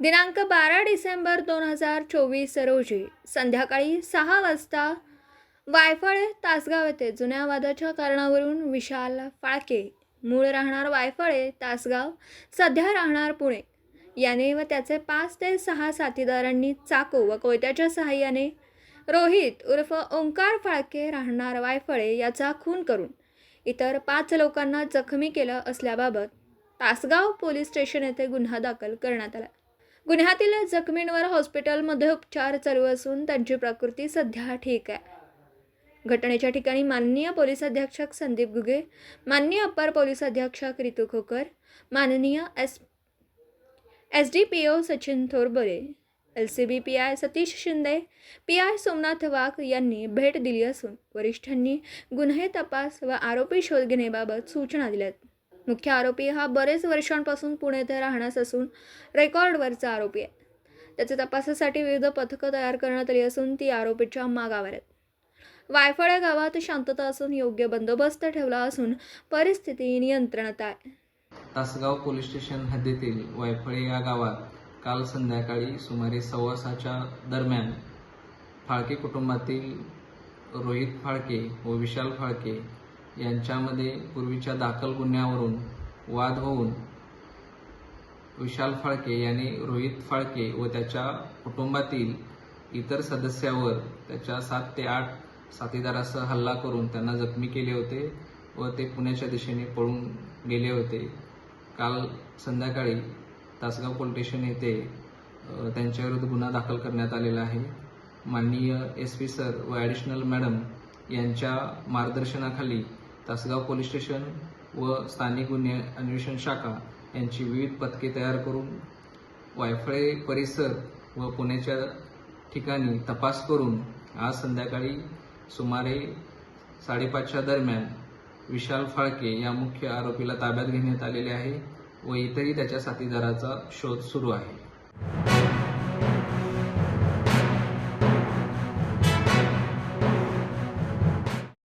दिनांक बारा डिसेंबर दोन हजार चोवीस रोजी संध्याकाळी सहा वाजता वायफळे तासगाव येथे जुन्या वादाच्या कारणावरून विशाल फाळके मूळ राहणार वायफळे तासगाव सध्या राहणार पुणे. याने व त्याचे पाच ते सहा साथीदारांनी चाकू व कोयत्याच्या सहाय्याने रोहित उर्फ ओंकार फाळके राहणार वायफळे याचा खून करून इतर पाच लोकांना जखमी केलं असल्याबाबत तासगाव पोलीस स्टेशन येथे गुन्हा दाखल करण्यात आला. गुन्ह्यातील जखमींवर हॉस्पिटलमध्ये उपचार चालू असून त्यांची प्रकृती सध्या ठीक आहे. घटनेच्या ठिकाणी माननीय पोलीस अधीक्षक संदीप गुगे माननीय अप्पर पोलीस अधीक्षक रितू खोकर माननीय S S D P O Sachin Thorbare L C B P I Satish Shinde P I Somnath Wagh यांनी भेट दिली असून वरिष्ठांनी गुन्हे तपास व आरोपी शोध घेण्याबाबत सूचना दिल्यात. मुख्य आरोपी हा बरेच वर्षांपासून पुणे येथे राहण्यास असून रेकॉर्डवरचा आरोपी आहे. त्याच्या तपासासाठी विविध पथकं तयार करण्यात आली असून ती आरोपीच्या मागावर आहेत. वायफळे गावात शांतता असून योग्य बंदोबस्त ठेवला असून परिस्थिती नियंत्रणात आहे. तासगाव पोलीस स्टेशन हद्दीतील वायफळे या गावात काल संध्याकाळी सुमारे सव्वासाच्या दरम्यान फाळके कुटुंबातील रोहित फाळके व विशाल फाळके यांच्यामध्ये पूर्वीच्या दाखल गुन्ह्यावरून वाद होऊन विशाल फाळके यांनी रोहित फाळके व त्याच्या कुटुंबातील इतर सदस्यावर त्याच्या सात ते आठ साथीदारासह हल्ला करून त्यांना जखमी केले होते व ते पुण्याच्या दिशेने पळून गेले होते. काल संध्याकाळी तासगाव पोलीस स्टेशन येथे त्यांच्याविरुद्ध गुन्हा दाखल करण्यात आलेला आहे. माननीय एस पी सर व ॲडिशनल मॅडम यांच्या मार्गदर्शनाखाली तासगाव पोलीस स्टेशन व स्थानिक गुन्हे अन्वेषण शाखा यांची विविध पथके तयार करून वायफळे परिसर व पुण्याच्या ठिकाणी तपास करून आज संध्याकाळी सुमारे साडेपाचच्या दरम्यान विशाल फाळके या मुख्य आरोपीला ताब्यात घेण्यात आलेले आहे व इतरही त्याच्या साथीदाराचा शोध सुरू आहे.